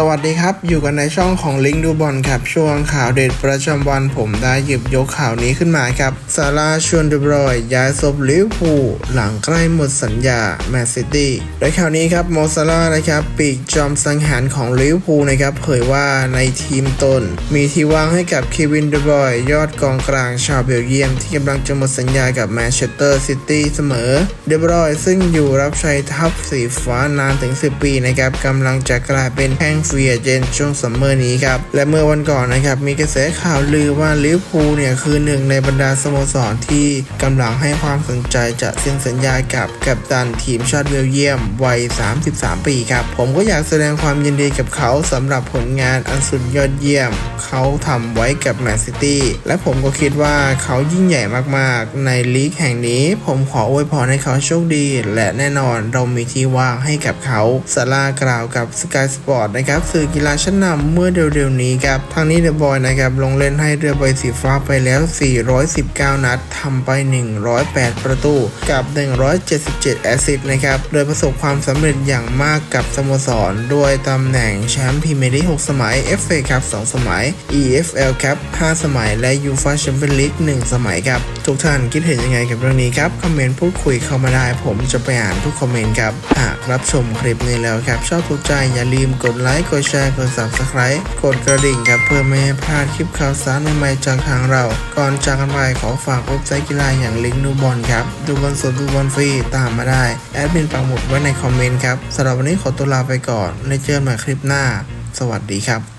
สวัสดีครับ อยู่กันในช่องของลิงดูบอลครับ ช่วงข่าวเด็ดประจำวันผมได้หยิบยกข่าวนี้ขึ้นมาครับซาร่าชวนเดบรอย ย้ายซบลิเวอร์พูลหลังใกล้หมดสัญญาแมนซิตี้โดยข่าวนี้ครับโมซาร่านะครับ ปีกจอมสังหารของลิเวอร์พูลนะครับ เผยว่าในทีมตน มีที่ว่างให้กับเควินเดบรอย ยอดกองกลางชาวเบลเยียม ที่กำลังจะหมดสัญญากับแมนเชสเตอร์ซิตี้เสมอเดบรอยซึ่งอยู่รับใช้ทัพสีฟ้านานถึง 10 ปีนะครับกำลังจะกลายเป็นแข้งฟรีเอเจนต์ช่วงซัมเมอร์นี้ครับ และเมื่อวันก่อนนะครับมีกระแสข่าวลือว่าลิเวอร์พูลเนี่ยคือหนึ่งในบรรดาสโมสรที่กำลังให้ความสนใจจะเซ็นสัญญากับกัปตันทีมชาติเบลเยียมวัย 33 ปีครับ ผมก็อยากแสดงความยินดีกับเขาสำหรับผลงานอันสุดยอดเยี่ยม เขาทำไว้กับแมนซิตี้และผมก็คิดว่าเขายิ่งใหญ่มากๆ ในลีกแห่งนี้ ผมขออวยพรให้เขาโชคดี และแน่นอนเรามีที่ว่างให้กับเขาซาร่ากล่าวกับ Sky Sport นะครับสื่อกีฬาชั้นนำเมื่อเร็วๆนี้ครับทางนี้เดอะบอยนะครับลงเล่นให้เรือใบสีฟ้าไปแล้ว 419 นัดทำไป 108 ประตู กับ 177 แอสซิสต์นะครับโดยประสบความสำเร็จอย่างมากกับสโมสรด้วยตำแหน่งแชมป์พรีเมียร์ลีก6สมัย FA ครับ2สมัย EFL ครับ5สมัยและ UEFA Champions League 1 สมัยครับ ทุกท่านคิดเห็นยังไงกับเรื่องนี้ครับ คอมเมนต์พูดคุยเข้ามาได้ผมจะไปอ่านทุกคอมเมนต์ครับหาก รับชมคลิปนี้แล้วครับ ชอบถูกใจอย่าลืมกดไลค์กดแชร์กด subscribe กดกระดิ่งครับเพื่อไม่ให้พลาดคลิปข่าวสารใหม่ๆจากทางเรา ก่อนจากกันไปขอฝากเว็บไซต์กีฬาอย่างลิงก์ดูบอลครับดูบอลสดดูบอลฟรีตามมาได้แอดมินปักหมุดไว้ในคอมเมนต์ครับสำหรับวันนี้ขอตัวลาไปก่อนในเจอกันใหม่คลิปหน้า สวัสดีครับ